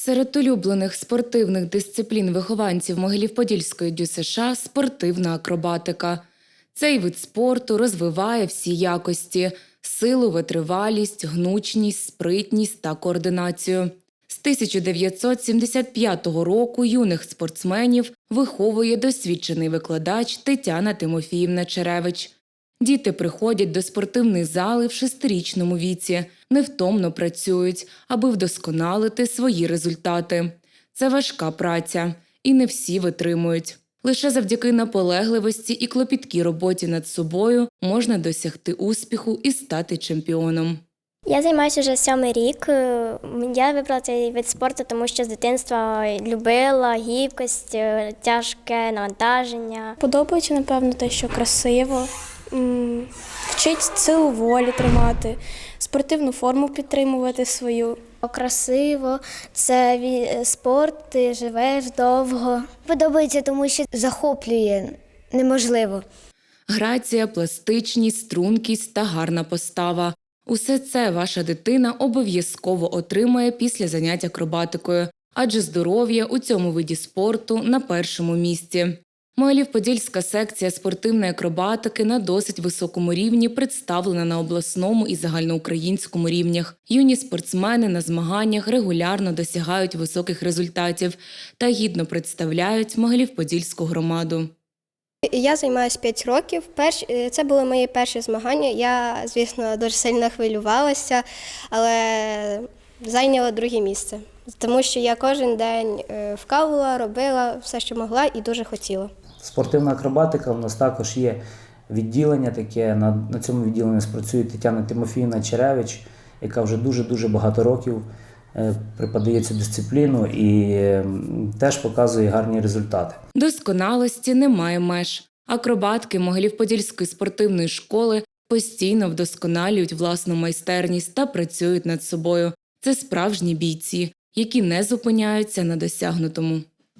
Серед улюблених спортивних дисциплін вихованців Могилів-Подільської ДЮСШ – спортивна акробатика. Цей вид спорту розвиває всі якості – силу, витривалість, гнучність, спритність та координацію. З 1975 року юних спортсменів виховує досвідчений викладач Тетяна Тимофіївна Черевич. Діти приходять до спортивних зали в шестирічному віці, невтомно працюють, аби вдосконалити свої результати. Це важка праця, і не всі витримують. Лише завдяки наполегливості і клопіткій роботі над собою можна досягти успіху і стати чемпіоном. Я займаюся вже сьомий рік. Е, Я вибрала цей вид спорту, тому що з дитинства любила гібкость, е, тяжке навантаження. Подобається, напевно, те, що красиво, вчить силу волі тримати, спортивну форму підтримувати свою. Красиво, це спорт, ти живеш довго. Подобається, тому що захоплює неможливо. Грація, пластичність, стрункість та гарна постава. Усе це ваша дитина обов'язково отримає після занять акробатикою, адже здоров'я у цьому виді спорту на першому місці. Могилів-Подільська секція спортивної акробатики на досить високому рівні представлена на обласному і загальноукраїнському рівнях. Юні спортсмени на змаганнях регулярно досягають високих результатів та гідно представляють Могилів-Подільську громаду. Я займаюся 5 років. Е, Це були мої перші змагання. Я, звісно, дуже сильно хвилювалася, але зайняла друге місце. Тому що я кожен день е, вкалувала, робила все, що могла, і дуже хотіла. Спортивна акробатика в нас також є відділення таке. На, на цьому відділенні спрацює Тетяна Тимофіївна Черевич, яка вже дуже-дуже багато років е, преподає цю дисципліну і теж показує гарні результати. Досконалості немає меж. Акробатки Могилів-Подільської спортивної школи постійно вдосконалюють власну майстерність та працюють над собою. Це справжні бійці, які не зупиняються на досягнутому.